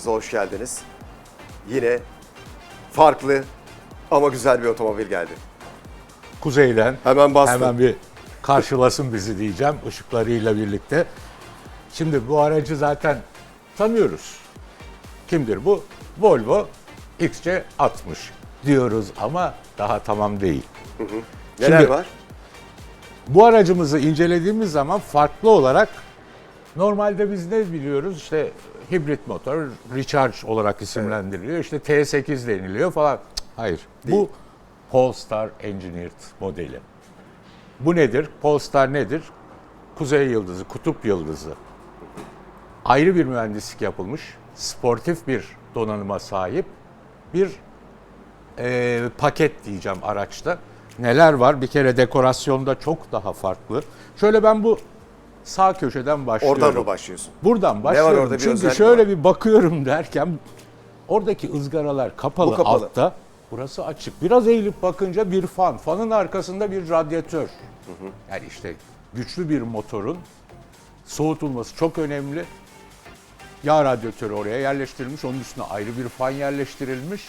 Garajımıza hoş geldiniz. Yine farklı ama güzel bir otomobil geldi. Kuzeyden Hemen bastım. hemen bir karşılasın bizi diyeceğim ışıklarıyla birlikte. Şimdi bu aracı zaten tanıyoruz. Kimdir bu? Volvo XC60 diyoruz ama daha tamam değil. Neler Şimdi- var? Bu aracımızı incelediğimiz zaman farklı olarak normalde biz ne biliyoruz? İşte hibrit motor, recharge olarak isimlendiriliyor. İşte T8 deniliyor falan. Cık, Hayır. Bu Polestar Engineered modeli. Bu nedir? Polestar nedir? Kuzey yıldızı, kutup yıldızı. Ayrı bir mühendislik yapılmış, sportif bir donanıma sahip bir e, paket diyeceğim araçta. Neler var? Bir kere dekorasyonda çok daha farklı. Şöyle ben bu sağ köşeden başlıyorum. Oradan mı başlıyorsun? Buradan başlıyorum. orada bir Çünkü özellik şöyle var? bir bakıyorum derken oradaki ızgaralar kapalı, Bu kapalı. altta. Burası açık. Biraz eğilip bakınca bir fan. Fanın arkasında bir radyatör. Yani işte güçlü bir motorun soğutulması çok önemli. Yağ radyatörü oraya yerleştirilmiş. Onun üstüne ayrı bir fan yerleştirilmiş.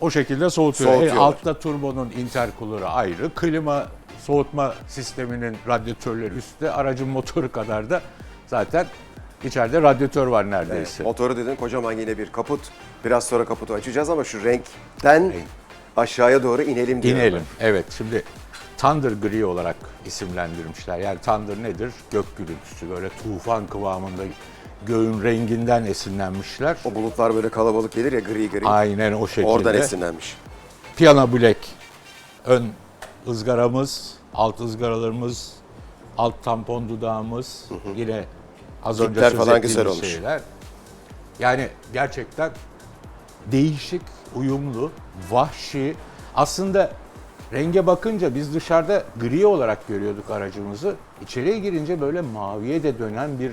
O şekilde soğutuyor. E, Soğutuyorlar. altta turbonun intercooler'ı ayrı. Klima soğutma sisteminin radyatörleri üstte. Aracın motoru kadar da zaten içeride radyatör var neredeyse. Motoru dedin kocaman yine bir kaput. Biraz sonra kaputu açacağız ama şu renkten aşağıya doğru inelim diyorum. İnelim. Evet şimdi Thunder Gri olarak isimlendirmişler. Yani Thunder nedir? Gök gürültüsü böyle tufan kıvamında göğün renginden esinlenmişler. O bulutlar böyle kalabalık gelir ya gri gri. Aynen o şekilde. Oradan esinlenmiş. Piyano Black ön ızgaramız, alt ızgaralarımız, alt tampon dudağımız yine az önce Tipler söz falan güzel olmuş. şeyler. Yani gerçekten değişik, uyumlu, vahşi. Aslında renge bakınca biz dışarıda gri olarak görüyorduk aracımızı. İçeriye girince böyle maviye de dönen bir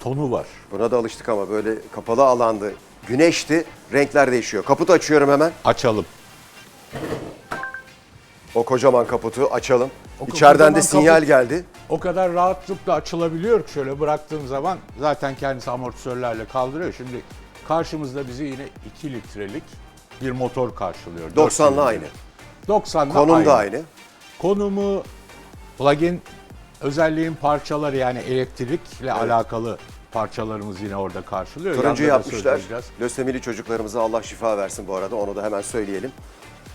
tonu var. Buna da alıştık ama böyle kapalı alandı. Güneşti. Renkler değişiyor. Kaputu açıyorum hemen. Açalım. O kocaman kaputu açalım. O İçeriden de sinyal kaput- geldi. O kadar rahatlıkla açılabiliyor ki şöyle bıraktığım zaman zaten kendisi amortisörlerle kaldırıyor. Şimdi karşımızda bizi yine 2 litrelik bir motor karşılıyor. 90'lı 4 aynı. 90'lı Konum aynı. da aynı. Konumu plug-in özelliğin parçaları yani elektrikle alakalı parçalarımız yine orada karşılıyor. Turuncu yapmışlar. Lösemili çocuklarımıza Allah şifa versin bu arada. Onu da hemen söyleyelim.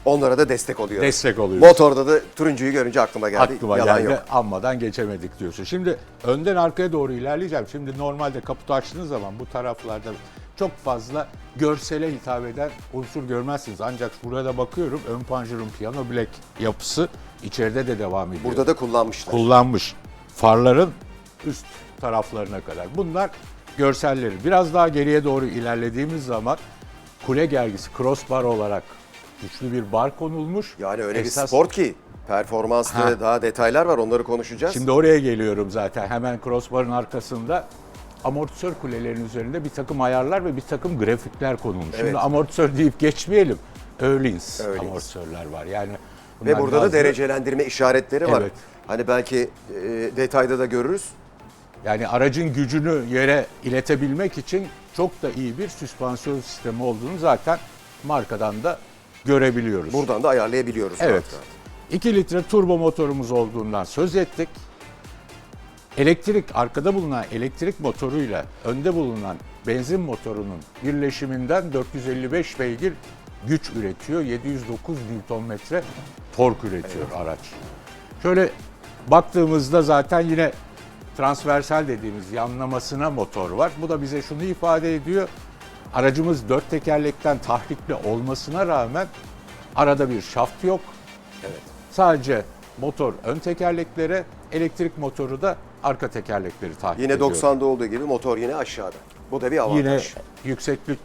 Onlara da destek oluyoruz. Destek oluyoruz. Motorda da turuncuyu görünce aklıma geldi. Aklıma Yalan geldi. yok. Anmadan geçemedik diyorsun. Şimdi önden arkaya doğru ilerleyeceğim. Şimdi normalde kaputu açtığınız zaman bu taraflarda çok fazla görsele hitap eden unsur görmezsiniz. Ancak burada bakıyorum ön panjurun piyano black yapısı içeride de devam ediyor. Burada da kullanmışlar. kullanmış. Farların üst taraflarına kadar. Bunlar görselleri. Biraz daha geriye doğru ilerlediğimiz zaman kule gergisi crossbar olarak güçlü bir bar konulmuş. yani öyle Esas- bir sport ki performanslı Ha. daha detaylar var onları konuşacağız. Şimdi oraya geliyorum zaten. Hemen crossbar'ın arkasında amortisör kulelerinin üzerinde bir takım ayarlar ve bir takım grafikler konulmuş. Evet. Şimdi amortisör deyip geçmeyelim. Öhlins. amortisörler var. Yani Ve burada da derecelendirme işaretleri var. Evet. Hani belki e, detayda da görürüz. Yani aracın gücünü yere iletebilmek için çok da iyi bir süspansiyon sistemi olduğunu zaten markadan da görebiliyoruz. Buradan da ayarlayabiliyoruz. Evet. rahat. 2 litre turbo motorumuz olduğundan söz ettik. Elektrik, arkada bulunan elektrik motoruyla önde bulunan benzin motorunun birleşiminden 455 beygir güç üretiyor. 709 Nm tork üretiyor araç. Şöyle baktığımızda zaten yine transversal dediğimiz yanlamasına motor var. Bu da bize şunu ifade ediyor. Aracımız dört tekerlekten tahrikli olmasına rağmen arada bir şaft yok. Evet. Sadece motor ön tekerleklere, elektrik motoru da arka tekerlekleri takip Yine ediyor. 90'da olduğu gibi motor yine aşağıda. Bu da bir avantaj. Yine yükseklik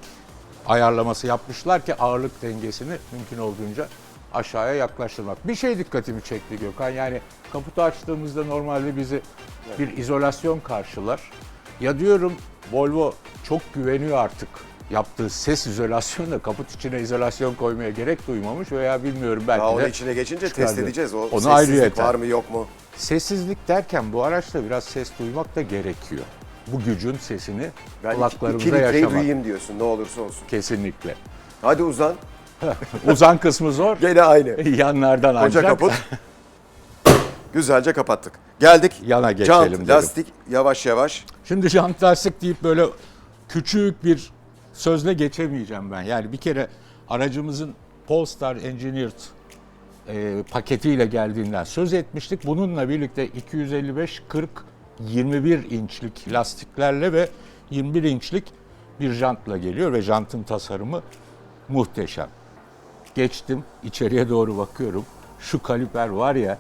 ayarlaması yapmışlar ki ağırlık dengesini mümkün olduğunca aşağıya yaklaştırmak. Bir şey dikkatimi çekti Gökhan. Yani kaputu açtığımızda normalde bizi bir izolasyon karşılar. Ya diyorum Volvo çok güveniyor artık yaptığı ses izolasyonda kaput içine izolasyon koymaya gerek duymamış veya bilmiyorum belki Daha onun de içine geçince test çıkardı. edeceğiz. O Onu sessizlik ayrıyeten. var mı yok mu? Sessizlik derken bu araçta biraz ses duymak da gerekiyor. bu gücün sesini Ben iki, kulaklarımıza iki litreyi yaşamak. duyayım diyorsun ne olursa olsun. Kesinlikle. Hadi uzan. Uzan kısmı zor. Gene aynı. Yanlardan Koca ancak kaput. Güzelce kapattık. Geldik. Yana geçelim Jant, dedim. lastik yavaş yavaş. Şimdi jant lastik deyip böyle küçük bir sözle geçemeyeceğim ben. Yani bir kere aracımızın Polestar Engineered e, paketiyle geldiğinden söz etmiştik. Bununla birlikte 255 40 21 inçlik lastiklerle ve 21 inçlik bir jantla geliyor ve jantın tasarımı muhteşem. Geçtim, içeriye doğru bakıyorum. Şu kaliper var ya,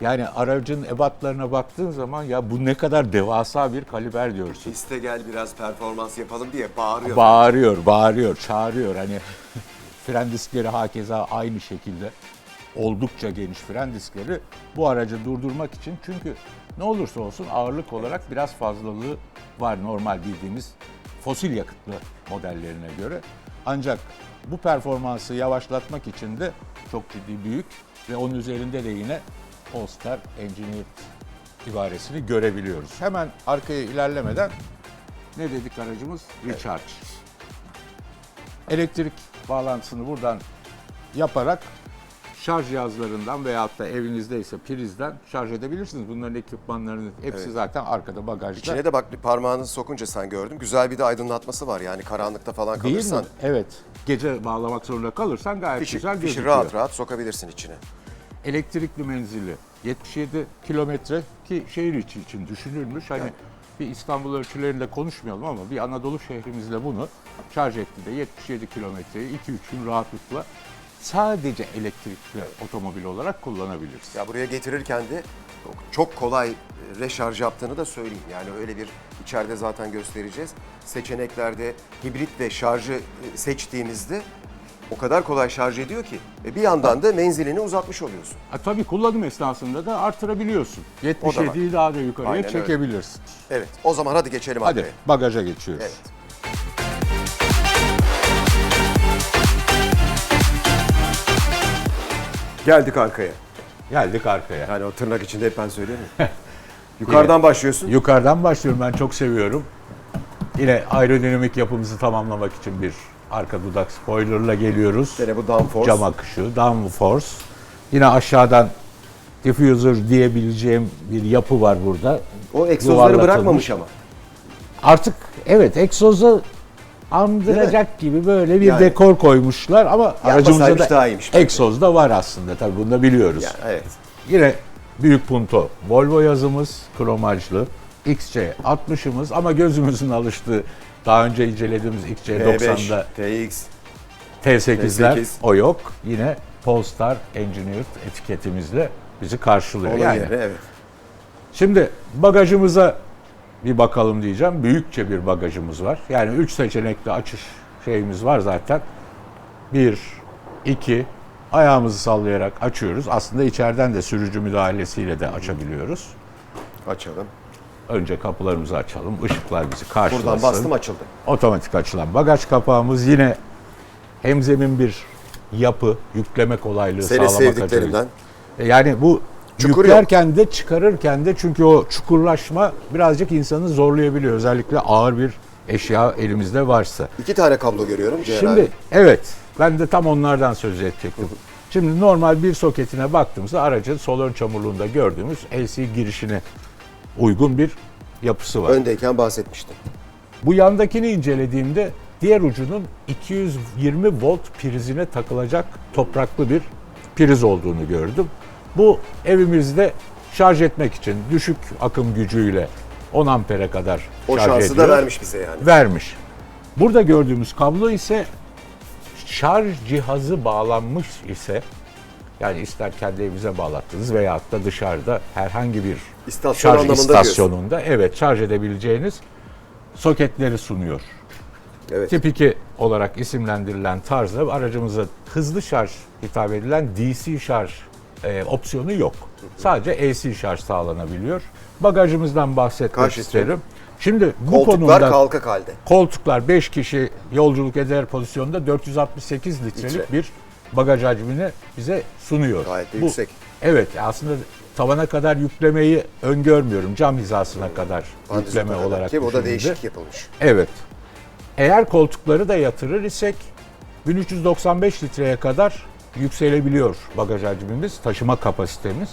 yani aracın ebatlarına baktığın zaman ya bu ne kadar devasa bir kaliper diyorsun. Piste gel biraz performans yapalım diye bağırıyor. Bağırıyor, bağırıyor, çağırıyor. Hani fren diskleri hakeza aynı şekilde oldukça geniş fren diskleri bu aracı durdurmak için çünkü ne olursa olsun ağırlık olarak biraz fazlalığı var normal bildiğimiz fosil yakıtlı modellerine göre. Ancak bu performansı yavaşlatmak için de çok ciddi büyük ve onun üzerinde de yine Engineered ibaresini görebiliyoruz. Hemen arkaya ilerlemeden ne dedik aracımız? Recharge. Elektrik bağlantısını buradan yaparak şarj cihazlarından veyahut da evinizdeyse prizden şarj edebilirsiniz. Bunların ekipmanlarının hepsi zaten arkada bagajda. İçine de bak bir parmağını sokunca sen gördüm. Güzel bir de aydınlatması var yani karanlıkta falan Değil mi? kalırsan. Evet. Gece bağlamak zorunda kalırsan gayet Fişi, güzel fişi gözüküyor. rahat rahat sokabilirsin içine. Elektrikli menzili 77 kilometre ki şehir içi için düşünülmüş. Hani bir İstanbul ölçülerinde konuşmayalım ama bir Anadolu şehrimizde bunu şarj ettiğinde 77 kilometreyi 2-3 gün rahatlıkla sadece elektrikli otomobil olarak kullanabiliriz. Ya buraya getirirken de çok kolay reşarj yaptığını da söyleyeyim. Yani öyle bir içeride zaten göstereceğiz. Seçeneklerde hibrit ve şarjı e, seçtiğimizde o kadar kolay şarj ediyor ki. Ve bir yandan da menzilini uzatmış oluyorsun. Ha, tabii kullanım esnasında da artırabiliyorsun. 77'yi daha da yukarıya Aynen öyle. çekebilirsin. Evet o zaman hadi geçelim Hadi arkaya. bagaja geçiyoruz. Evet. Geldik arkaya. Geldik arkaya. Yani o tırnak içinde hep ben söylüyorum. ya. Yukarıdan başlıyorsun. Yukarıdan başlıyorum ben çok seviyorum. Yine aerodinamik yapımızı tamamlamak için bir arka dudak spoilerla geliyoruz. Gene bu downforce. Cam akışı, downforce. Yine aşağıdan diffuser diyebileceğim bir yapı var burada. O egzozları bırakmamış ama. Artık evet egzozu andıracak gibi böyle bir Yani- dekor koymuşlar ama aracımızda Yapmasaymış da iyiymiş bence. egzoz da var aslında tabii bunu da biliyoruz. Yani evet. Yine büyük punto Volvo yazımız kromajlı. XC60'ımız ama gözümüzün alıştığı daha önce incelediğimiz XC90'da V5, TX. T8'ler T8. o yok. Yine Polestar Engineered etiketimizle bizi karşılıyor. Onun yani evet. Şimdi bagajımıza bir bakalım diyeceğim. Büyükçe bir bagajımız var. Yani 3 seçenekli açış şeyimiz var zaten. 1, 2, ayağımızı sallayarak açıyoruz. Aslında içeriden de sürücü müdahalesiyle de açabiliyoruz. Açalım. Önce kapılarımızı açalım. Işıklar bizi karşılasın. Buradan bastım açıldı. Otomatik açılan bagaj kapağımız yine hemzemin bir yapı, yükleme kolaylığı Seni sağlamak sevdiklerimden. E, Yani bu Çukur yüklerken de çıkarırken de çünkü o çukurlaşma birazcık insanı zorlayabiliyor. Özellikle ağır bir eşya elimizde varsa. İki tane kablo görüyorum. Ceren Şimdi abi. evet ben de tam onlardan söz edecektim. Şimdi normal bir soketine baktığımızda aracın sol ön çamurluğunda gördüğümüz LC girişine uygun bir yapısı var. öndeyken bahsetmiştim. Bu yandakini incelediğimde diğer ucunun 220 volt prizine takılacak topraklı bir priz olduğunu gördüm. Bu evimizde şarj etmek için düşük akım gücüyle 10 ampere kadar O şarj şansı ediyor. da vermiş bize yani. Vermiş. Burada gördüğümüz kablo ise şarj cihazı bağlanmış ise yani ister kendi evinize bağlattınız veyahut da dışarıda herhangi bir İstasyon şarj istasyonunda evet şarj edebileceğiniz soketleri sunuyor. Evet. Tip 2 olarak isimlendirilen tarzda aracımıza hızlı şarj hitap edilen DC şarj e, opsiyonu yok. Sadece AC şarj sağlanabiliyor. Bagajımızdan bahsetmek Kaç litre? isterim. Şimdi bu Koltuklar konumda kalkık halde. koltuklar 5 kişi yolculuk eder pozisyonda 468 litrelik Litre. bir bagaj hacmini bize sunuyor. Gayet de Bu- yüksek. Evet aslında tavana kadar yüklemeyi öngörmüyorum. Cam hizasına kadar Bandizo yükleme kadar olarak ki o da değişik yapılmış. Evet. Eğer koltukları da yatırır isek 1395 litreye kadar yükselebiliyor bagaj hacmimiz, taşıma kapasitemiz.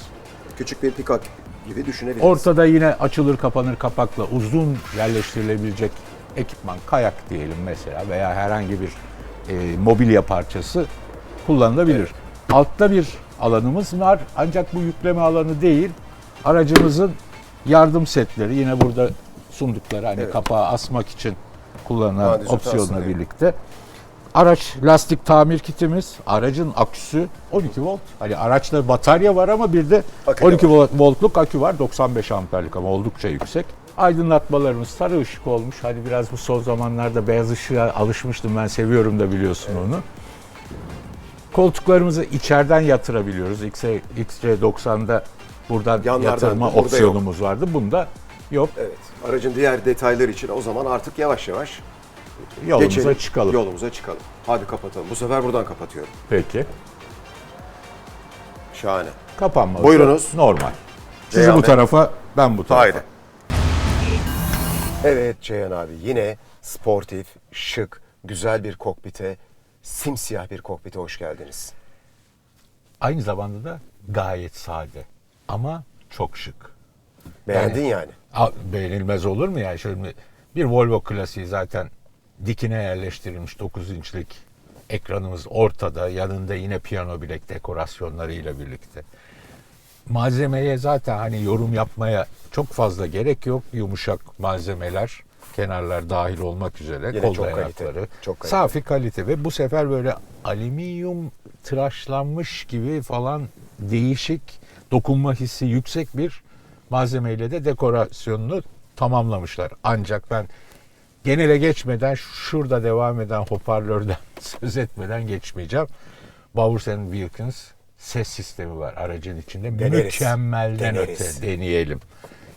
Küçük bir pikap gibi düşünebiliriz. Ortada yine açılır kapanır kapakla uzun yerleştirilebilecek ekipman, kayak diyelim mesela veya herhangi bir e, mobilya parçası kullanılabilir. Altta bir alanımız var ancak bu yükleme alanı değil. Aracımızın yardım setleri yine burada sundukları hani Evet. kapağı asmak için kullanılan Bandizot opsiyonla birlikte. Araç lastik tamir kitimiz, aracın aküsü 12 volt. Hani araçta batarya var ama bir de Akü de 12 var. volt, voltluk akü var. 95 amperlik ama oldukça yüksek. Aydınlatmalarımız sarı ışık olmuş. Hani biraz bu son zamanlarda beyaz ışığa alışmıştım ben seviyorum da biliyorsun onu. Koltuklarımızı içeriden yatırabiliyoruz. X- XC90'da buradan Yanlardan yatırma da, burada opsiyonumuz vardı. Bunda yok. Evet. Aracın diğer detayları için o zaman artık yavaş yavaş Yolumuza geçelim. çıkalım. Yolumuza çıkalım. Hadi kapatalım. Bu sefer buradan kapatıyorum. Peki. Şahane. Kapanması Buyurunuz. normal. Sizi Ceyhan bu Bey. tarafa, ben bu tarafa. Haydi. Evet Ceyhan abi yine sportif, şık, güzel bir kokpite, simsiyah bir kokpite hoş geldiniz. Aynı zamanda da gayet sade ama çok şık. Beğendin yani. A- Beğenilmez olur mu ya? Şöyle bir Volvo klasiği zaten dikine yerleştirilmiş 9 inçlik ekranımız ortada. Yanında yine piyano bilek dekorasyonlarıyla birlikte. Malzemeye zaten hani yorum yapmaya çok fazla gerek yok. Yumuşak malzemeler, kenarlar dahil olmak üzere Yine kol çok dayanakları. kalite, çok kalite. Safi kalite ve bu sefer böyle alüminyum tıraşlanmış gibi falan değişik dokunma hissi yüksek bir malzemeyle de dekorasyonunu tamamlamışlar. Ancak ben genele geçmeden şurada devam eden hoparlörden söz etmeden geçmeyeceğim. Bowers and Wilkins ses sistemi var aracın içinde. Deneriz. Mükemmelden Deneriz. öte deneyelim.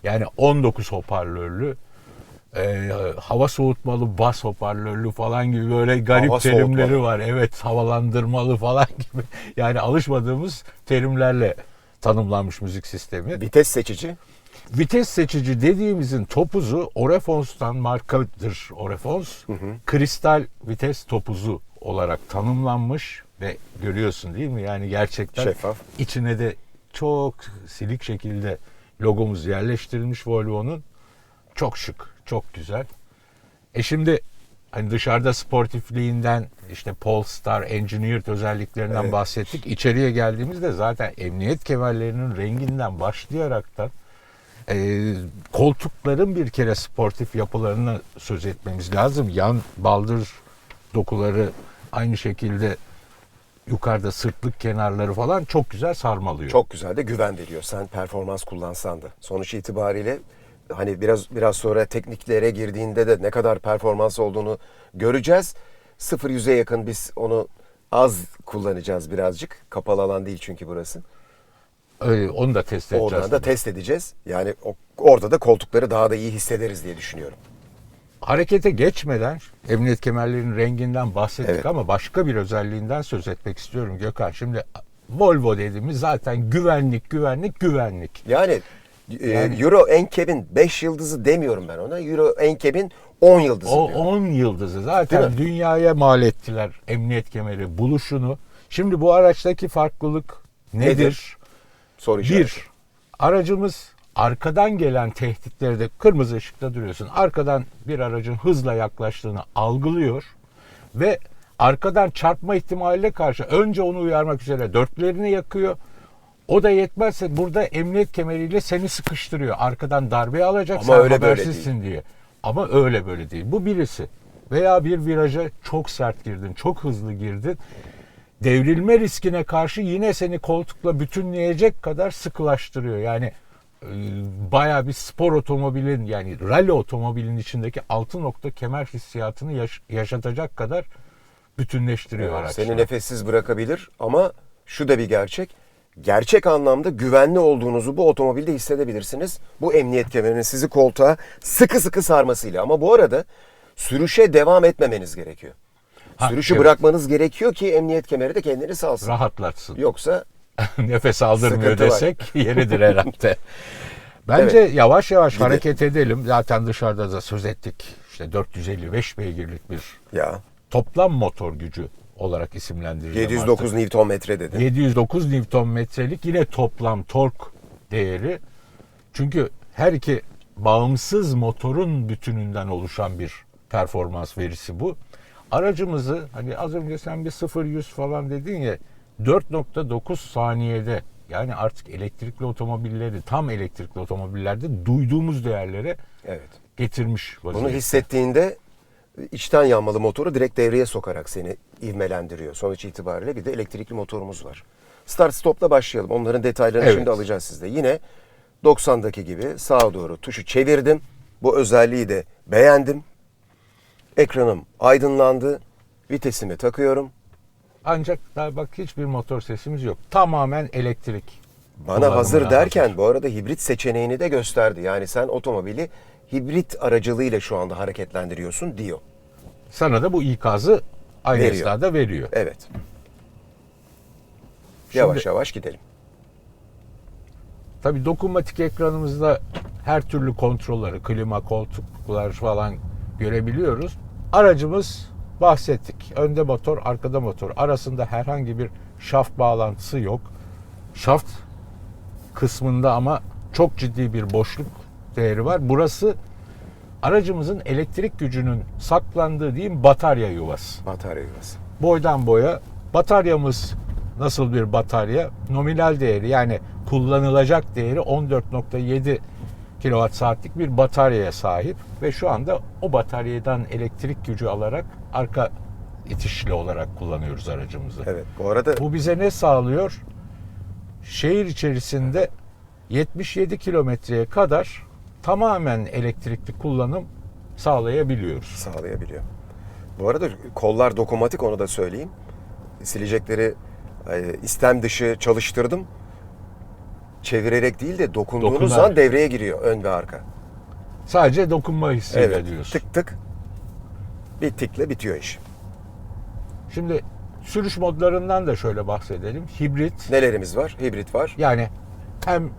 Yani 19 hoparlörlü e, hava soğutmalı, bas hoparlörlü falan gibi böyle garip Hava terimleri soğutmalı. var. Evet havalandırmalı falan gibi. Yani alışmadığımız terimlerle tanımlanmış müzik sistemi. Vites seçici. Vites seçici dediğimizin topuzu Orefons'tan markadır Orefons. Kristal vites topuzu olarak tanımlanmış ve görüyorsun değil mi? Yani gerçekten Şeffaf. içine de çok silik şekilde logomuz yerleştirilmiş Volvo'nun. Çok şık, çok güzel. E şimdi hani dışarıda sportifliğinden işte Polestar Engineered özelliklerinden Evet. bahsettik. İçeriye geldiğimizde zaten emniyet kemerlerinin renginden başlayaraktan e, koltukların bir kere sportif yapılarını söz etmemiz lazım. Yan baldır dokuları aynı şekilde yukarıda sırtlık kenarları falan çok güzel sarmalıyor. Çok güzel de güven veriyor. Sen performans kullansan da. Sonuç itibariyle hani biraz biraz sonra tekniklere girdiğinde de ne kadar performans olduğunu göreceğiz. 0 yüze yakın biz onu az kullanacağız birazcık. Kapalı alan değil çünkü burası. Öyle, onu da test edeceğiz. Oradan da test edeceğiz. Yani o- orada da koltukları daha da iyi hissederiz diye düşünüyorum. Harekete geçmeden emniyet kemerlerinin renginden bahsettik Evet. ama başka bir özelliğinden söz etmek istiyorum Gökhan. Şimdi Volvo dediğimiz zaten güvenlik, güvenlik, güvenlik. Yani, Yani- Euro NCAP'in 5 yıldızı demiyorum ben ona. Euro NCAP'in 10 yıldızı O diyorum. 10 yıldızı zaten dünyaya mal ettiler emniyet kemeri buluşunu. Şimdi bu araçtaki farklılık nedir? Nedir? Soru işareti. Bir, aracımız arkadan gelen tehditleri de kırmızı ışıkta duruyorsun. Arkadan bir aracın hızla yaklaştığını algılıyor ve arkadan çarpma ihtimaline karşı önce onu uyarmak üzere dörtlerini yakıyor. O da yetmezse burada emniyet kemeriyle seni sıkıştırıyor. Arkadan darbe alacak Ama sen öyle habersizsin diye. Ama öyle böyle değil. Bu birisi. Veya bir viraja çok sert girdin, çok hızlı girdin. Devrilme riskine karşı yine seni koltukla bütünleyecek kadar sıkılaştırıyor. Yani e, bayağı bir spor otomobilin yani rally otomobilin içindeki altı nokta kemer hissiyatını yaş- yaşatacak kadar bütünleştiriyor araç. Seni nefessiz bırakabilir ama şu da bir gerçek. Gerçek anlamda güvenli olduğunuzu bu otomobilde hissedebilirsiniz. Bu emniyet kemerinin sizi koltuğa sıkı sıkı sarmasıyla. Ama bu arada sürüşe devam etmemeniz gerekiyor. Ha, Sürüşü evet. bırakmanız gerekiyor ki emniyet kemeri de kendini salsın. Rahatlatsın. Yoksa nefes aldırmıyor Sıkıntı desek yeridir herhalde. Bence yavaş yavaş Bir de- hareket edelim. Zaten dışarıda da söz ettik. İşte 455 beygirlik bir Ya toplam motor gücü olarak isimlendireceğim 709 Newton metre artık. dedin. 709 Newton metrelik yine toplam tork değeri. Çünkü her iki bağımsız motorun bütününden oluşan bir performans verisi bu. Aracımızı hani az önce sen bir 0-100 falan dedin ya 4.9 saniyede yani artık elektrikli otomobilleri tam elektrikli otomobillerde duyduğumuz değerlere Evet. getirmiş Bunu vaziyette. hissettiğinde içten yanmalı motoru direkt devreye sokarak seni ivmelendiriyor. Sonuç itibariyle bir de elektrikli motorumuz var. Start stopla başlayalım. Onların detaylarını Evet. şimdi alacağız sizde. Yine 90'daki gibi sağa doğru tuşu çevirdim. Bu özelliği de beğendim. Ekranım aydınlandı. Vitesimi takıyorum. Ancak daha bak hiçbir motor sesimiz yok. Tamamen elektrik. Bana hazır derken hazır. bu arada hibrit seçeneğini de gösterdi. Yani sen otomobili hibrit aracılığıyla şu anda hareketlendiriyorsun diyor. sana da bu ikazı aynı Veriyor. esnada veriyor. Evet. Yavaş yavaş gidelim. Tabii dokunmatik ekranımızda her türlü kontrolleri, klima, koltuklar falan görebiliyoruz. Aracımız bahsettik. Önde motor, arkada motor. Arasında herhangi bir şaft bağlantısı yok. Şaft kısmında ama çok ciddi bir boşluk değeri var. Burası aracımızın elektrik gücünün saklandığı diyeyim batarya yuvası Batarya yuvası. boydan boya bataryamız nasıl bir batarya? Nominal değeri yani kullanılacak değeri 14.7 kilowatt saatlik bir bataryaya sahip ve şu anda o bataryadan elektrik gücü alarak arka itişli olarak kullanıyoruz aracımızı. Evet. Bu arada Bu bize ne sağlıyor? Şehir içerisinde 77 kilometreye kadar tamamen elektrikli kullanım sağlayabiliyoruz. sağlayabiliyor. Bu arada kollar dokunmatik onu da söyleyeyim. Silecekleri istem dışı çalıştırdım. Çevirerek değil de dokunduğunuz Dokunarak. zaman devreye giriyor ön ve arka. Sadece dokunma hissiyle Evet. diyorsun. Tık tık. Bir tikle bitiyor iş. Şimdi sürüş modlarından da şöyle bahsedelim. Hibrit Nelerimiz var? Hibrit var. yani hem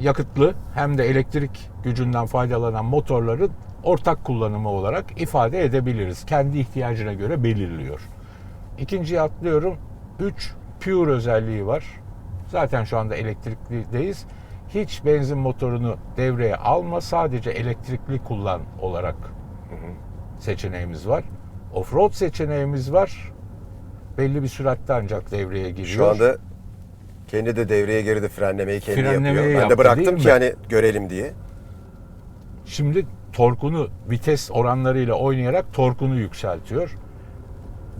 yakıtlı hem de elektrik gücünden faydalanan motorların ortak kullanımı olarak ifade edebiliriz. Kendi ihtiyacına göre belirliyor. İkinciye atlıyorum. 3 Pure özelliği var. Zaten şu anda elektriklideyiz. Hiç benzin motorunu devreye alma, sadece elektrikli kullan olarak seçeneğimiz var. Offroad seçeneğimiz var. Belli bir süratte ancak devreye giriyor. Şu anda kendi de devreye girdi frenlemeyi kendi Frenlemeyi yapıyor. Ben yaptı, de bıraktım değil ki mi? hani görelim diye. Şimdi torkunu vites oranlarıyla oynayarak torkunu yükseltiyor.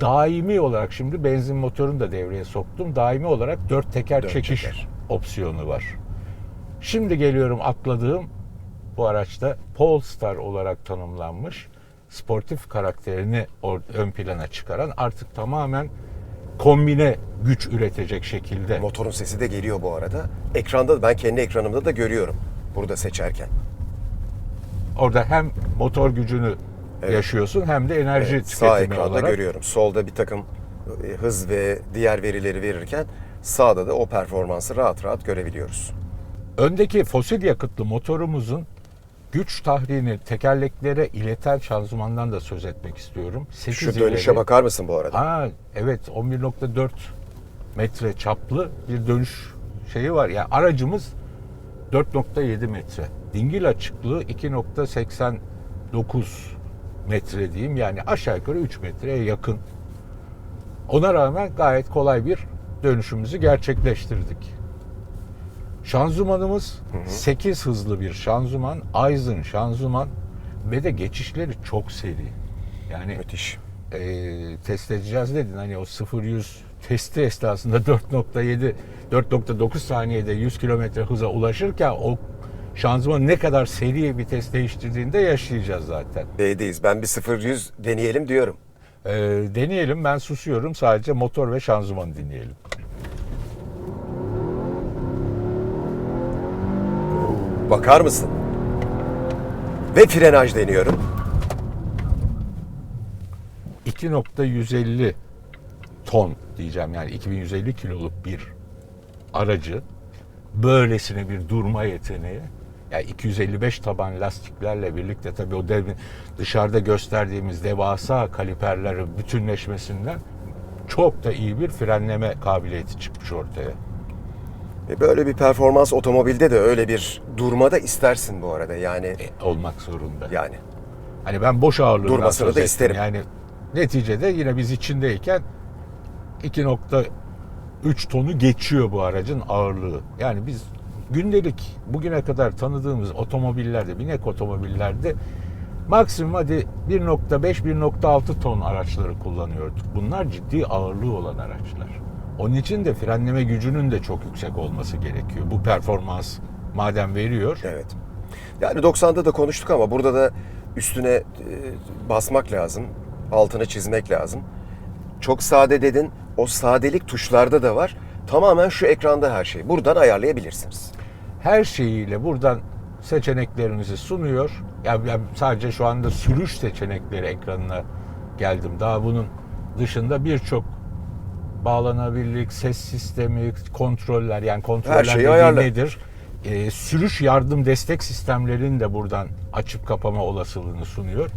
Daimi olarak şimdi benzin motorunu da devreye soktum. Daimi olarak dört teker Dört çekiş teker. opsiyonu var. Şimdi geliyorum atladığım bu araçta Polestar olarak tanımlanmış sportif karakterini or- ön plana çıkaran artık tamamen kombine güç üretecek şekilde Motorun sesi de geliyor bu arada. Ekranda ben kendi ekranımda da görüyorum. Burada seçerken. orada hem motor gücünü Evet. yaşıyorsun hem de enerji Evet, sağ tüketimi ekranda olarak. görüyorum. Solda bir takım e, hız ve diğer verileri verirken sağda da o performansı rahat rahat görebiliyoruz. Öndeki fosil yakıtlı motorumuzun güç tahrini tekerleklere ileten şanzımandan da söz etmek istiyorum. 8 Şu dönüşe ileri- bakar mısın bu arada? Aa, evet 11.4 metre çaplı bir dönüş şeyi var. Yani aracımız 4.7 metre. Dingil açıklığı 2.89 metre diyeyim. Yani aşağı yukarı 3 metreye yakın. Ona rağmen gayet kolay bir dönüşümüzü gerçekleştirdik. Şanzımanımız 8 hızlı bir şanzıman, Aizen şanzıman ve de geçişleri çok seri. Yani Müthiş. e, test edeceğiz dedin. Hani o 0-100 testi esnasında 4.7 4.9 saniyede 100 kilometre hıza ulaşırken o şanzıman ne kadar seri bir test değiştirdiğinde yaşayacağız zaten. B'deyiz. Ben bir 0-100 deneyelim diyorum. E, deneyelim ben susuyorum sadece motor ve şanzımanı dinleyelim. Bakar mısın? Ve frenaj deniyorum. 2.150 ton diyeceğim yani 2150 kiloluk bir aracı böylesine bir durma yeteneği yani 255 taban lastiklerle birlikte tabii o dev, dışarıda gösterdiğimiz devasa kaliperlerin bütünleşmesinden çok da iyi bir frenleme kabiliyeti çıkmış ortaya. E, Böyle bir performans otomobilde de öyle bir durmada istersin bu arada. Yani E, olmak zorunda. yani Hani ben boş ağırlığından Durmasını söz da ettim. isterim. Yani neticede yine biz içindeyken 2.3 tonu geçiyor bu aracın ağırlığı. Yani biz gündelik bugüne kadar tanıdığımız otomobillerde, binek otomobillerde maksimum hadi 1.5-1.6 ton araçları kullanıyorduk. Bunlar ciddi ağırlığı olan araçlar. Onun için de frenleme gücünün de çok yüksek olması gerekiyor. Bu performans madem veriyor. evet. Yani 90'da da konuştuk ama burada da üstüne e, basmak lazım. Altını çizmek lazım. Çok sade dedin. O sadelik tuşlarda da var. Tamamen şu ekranda her şey. Buradan ayarlayabilirsiniz. her şeyiyle buradan seçeneklerinizi sunuyor. Ya ben sadece şu anda sürüş seçenekleri ekranına geldim. Daha bunun dışında birçok bağlanabilirlik, ses sistemi, kontroller yani kontroller Her şeyi ayarla. nedir? Ee, sürüş yardım destek sistemlerini de buradan açıp kapama olasılığını sunuyor.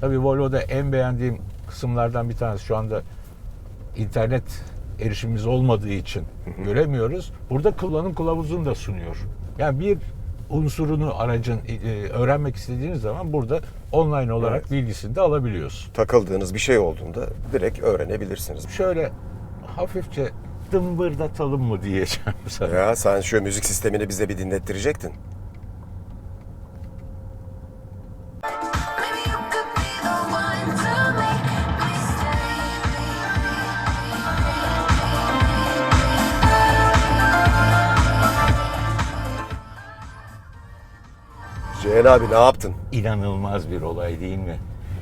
Tabii Volvo'da en beğendiğim kısımlardan bir tanesi şu anda internet erişimimiz olmadığı için göremiyoruz. Burada kullanım kılavuzunu da sunuyor. Yani bir unsurunu aracın e, öğrenmek istediğiniz zaman burada online olarak Evet. bilgisini de alabiliyorsun. Takıldığınız bir şey olduğunda direkt öğrenebilirsiniz. Şöyle hafifçe dımbırdatalım mı diyeceğim sana. Ya sen şu müzik sistemini bize bir dinlettirecektin. Ceyhan abi ne yaptın? İnanılmaz bir olay değil mi?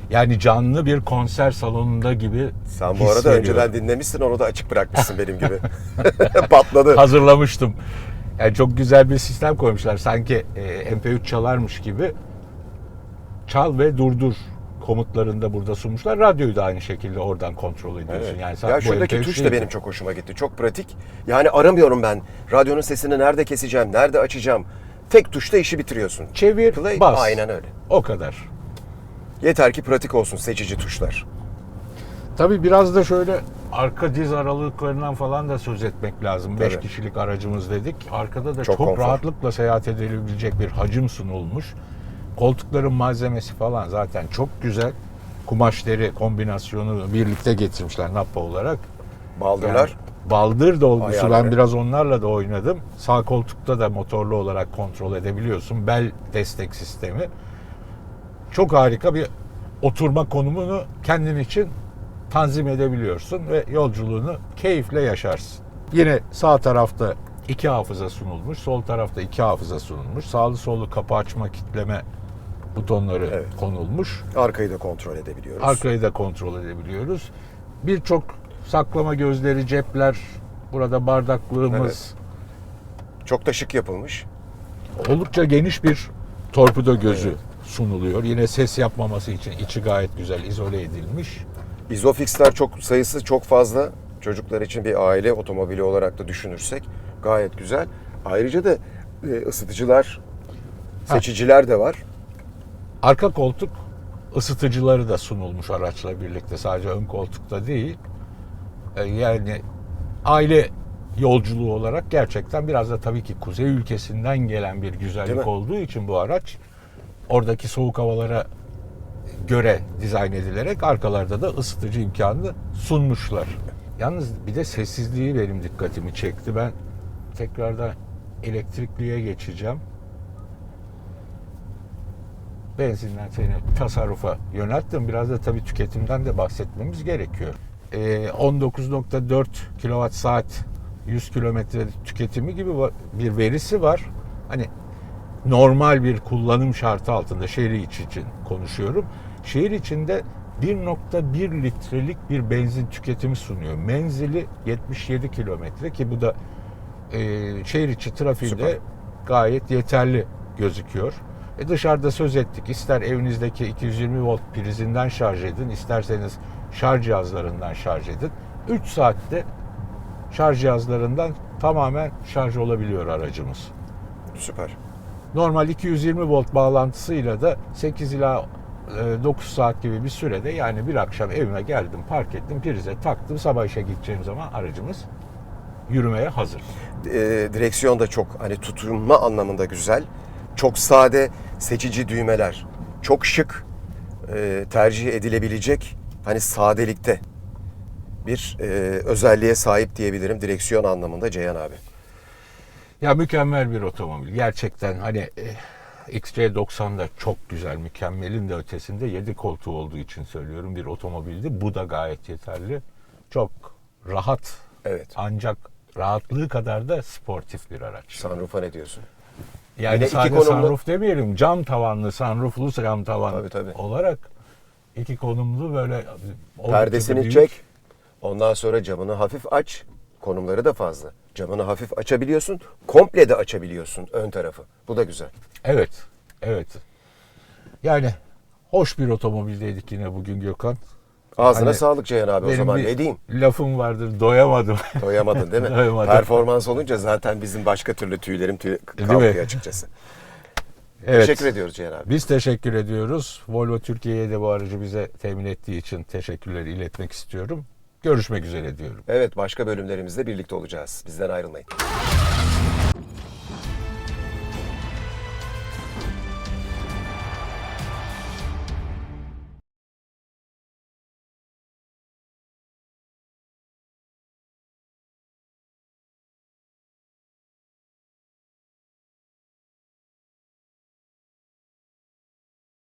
Yani canlı bir konser salonunda gibi Sen bu arada önceden dinlemişsin onu da açık bırakmışsın benim gibi. Patladı. hazırlamıştım. Yani çok güzel bir sistem koymuşlar. Sanki e, MP3 çalarmış gibi çal ve durdur komutlarında burada sunmuşlar. Radyoyu da aynı şekilde oradan kontrol ediyorsun. Evet. Yani sen- ya şuradaki MP3 tuş da benim çok hoşuma gitti. Çok pratik. Yani aramıyorum ben. Radyonun sesini nerede keseceğim, nerede açacağım. Tek tuşta işi bitiriyorsun. Çevir, Play, bas. Aynen öyle. O kadar. Yeter ki pratik olsun seçici tuşlar. Tabii biraz da şöyle arka diz aralıklarından falan da söz etmek lazım. 5 Tabii. kişilik aracımız dedik. Arkada da Çok çok, konfor. rahatlıkla seyahat edilebilecek bir hacim sunulmuş. Koltukların malzemesi falan zaten çok güzel. Kumaş deri kombinasyonu birlikte getirmişler nappa olarak. Baldırlar. Yani baldır dolgusu Ayarları. ben biraz onlarla da oynadım. Sağ koltukta da motorlu olarak kontrol edebiliyorsun. Bel destek sistemi. Çok harika bir oturma konumunu kendin için tanzim edebiliyorsun ve yolculuğunu keyifle yaşarsın. Yine sağ tarafta iki hafıza sunulmuş, sol tarafta iki hafıza sunulmuş. Sağlı sollu kapı açma, kitleme butonları Evet. konulmuş. Arkayı da kontrol edebiliyoruz. Arkayı da kontrol edebiliyoruz. Birçok saklama gözleri, cepler, burada bardaklığımız, Çok da şık yapılmış. oldukça geniş bir torpido gözü sunuluyor. Yine ses yapmaması için içi gayet güzel izole edilmiş. Isofix'ler çok sayısı çok fazla. Çocuklar için bir aile otomobili olarak da düşünürsek gayet güzel. Ayrıca da e, ısıtıcılar, seçiciler de var. Arka koltuk ısıtıcıları da sunulmuş araçla birlikte. Sadece ön koltukta değil. E, Yani aile yolculuğu olarak gerçekten biraz da tabii ki kuzey ülkesinden gelen bir güzellik olduğu için bu araç oradaki soğuk havalara göre dizayn edilerek arkalarda da ısıtıcı imkanını sunmuşlar. Yalnız bir de sessizliği benim dikkatimi çekti. Ben tekrardan elektrikliye geçeceğim. Benzinden seni tasarrufa yönelttim. Biraz da tabii tüketimden de bahsetmemiz gerekiyor. Ee, 19.4 kWh saat 100 kilometre tüketimi gibi bir verisi var. Hani normal bir kullanım şartı altında şehir içi için konuşuyorum. Şehir içinde 1.1 litrelik bir benzin tüketimi sunuyor. Menzili 77 kilometre ki bu da e, şehir içi trafiğinde Süper. gayet yeterli gözüküyor. E dışarıda söz ettik. İster evinizdeki 220 volt prizinden şarj edin, isterseniz şarj cihazlarından şarj edin. 3 saatte şarj cihazlarından tamamen şarj olabiliyor aracımız. Süper. Normal 220 volt bağlantısıyla da 8 ila e, 9 saat gibi bir sürede yani bir akşam evime geldim, park ettim, prize taktım. Sabah işe gideceğim zaman aracımız yürümeye hazır. E, direksiyon da çok hani tutunma anlamında güzel. Çok sade seçici düğmeler. Çok şık. e, tercih edilebilecek hani sadelikte bir e, özelliğe sahip diyebilirim direksiyon anlamında Ceyhan abi. Ya mükemmel bir otomobil. Gerçekten hani e, XC90 da çok güzel, mükemmelin de ötesinde 7 koltuğu olduğu için söylüyorum bir otomobildi. Bu da gayet yeterli. Çok rahat. Evet. Ancak rahatlığı kadar da sportif bir araç. Sunroof'a ne diyorsun? Yani Yine sadece konumlu- sunroof demeyelim. Cam tavanlı, sunrooflu cam tavan Tabii, tabii. olarak iki konumlu böyle Perdesini büyük. çek. Ondan sonra camını hafif aç. Konumları da fazla. Camını hafif açabiliyorsun. Komple de açabiliyorsun ön tarafı. Bu da güzel. Evet, evet. Yani hoş bir otomobildeydik yine bugün Gökhan. Ağzına Hani sağlık Ceyhan abi o zaman ne diyeyim? lafım vardır, doyamadım. Doyamadın değil mi? Doyamadım. Performans olunca zaten bizim başka türlü tüylerim tüy Değil kalkıyor açıkçası. evet. Teşekkür ediyoruz Ceyhan abi. Biz teşekkür ediyoruz. Volvo Türkiye'ye de bu aracı bize temin ettiği için teşekkürleri iletmek istiyorum. Görüşmek üzere diyorum. Evet başka bölümlerimizde birlikte olacağız. Bizden ayrılmayın.